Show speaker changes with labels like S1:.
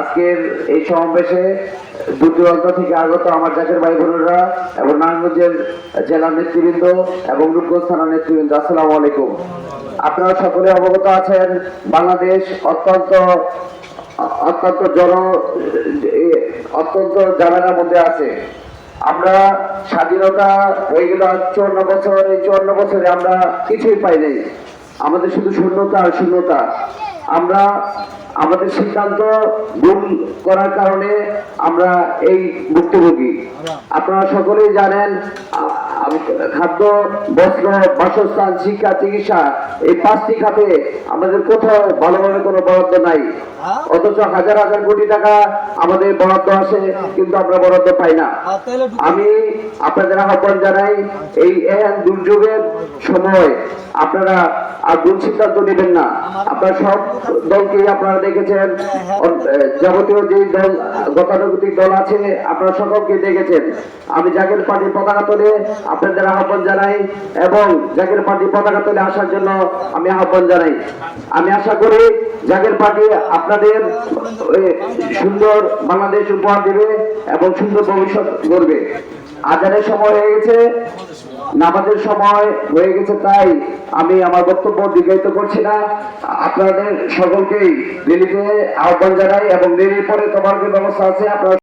S1: আজকের এই সমাবেশে দূর দূরান্ত থেকে আগত আমার জাকের ভাই বোনেরা এবং নারায়ণগঞ্জের জেলা নেতৃবৃন্দ এবং রূপগঞ্জ থানার নেতৃবৃন্দ, আসসালামু আলাইকুম। আপনারা সকলে অবগত আছেন, বাংলাদেশ অত্যন্ত অত্যন্ত জন অত্যন্ত ঝামেলার মধ্যে আছে। আমরা স্বাধীনতা হয়ে গেল চুয়ান্ন বছর, এই চুয়ান্ন বছরে আমরা কিছুই পাই নাই। আমাদের শুধু শূন্যতা আর শূন্যতা। আমরা আমাদের সিদ্ধান্ত ভুল করার কারণে আমরা এই ভুক্তভোগী। আপনারা সকলেই জানেন খাদ্য, বস্ত্র, বাসস্থান, শিক্ষা, চিকিৎসা, এই পাঁচটি খাতে আমাদের কোথাও ভালোভাবে কোনো বরাদ্দ নাই। অথচ হাজার হাজার কোটি টাকা আমাদের বরাদ্দ আসে কিন্তু আমরা বরাদ্দ পাই না। আমি আপনাদের আহ্বান জানাই, এই এহেন দুর্যোগের সময় আপনারা আর ভুল সিদ্ধান্ত নেবেন না। আপনারা সব দলকেই আপনারা দেখেছেন। যাবতীয় যে দল গতানুগতিক দল আছে আপনারা সকলকে দেখেছেন। আমি জাকের পার্টির পতাকা তোলে আপনাদের আহ্বান জানাই এবং জাকের পার্টির পতাকা তোলে আসার জন্য আমি আহ্বান জানাই। আমি আশা করি জাকের পার্টি আপনাদের সুন্দর বাংলাদেশ উপহার দেবে এবং সুন্দর ভবিষ্যৎ গড়বে। আজানের সময় হয়ে গেছে। নামাজের সময় হয়ে গেছে, তাই আমি আমার বক্তব্য দীর্ঘায়িত করছি না। আপনাদের সকলকেই রেলিতে আহ্বান জানাই এবং রেলির পরে তোমার যে ব্যবস্থা আছে? আপনারা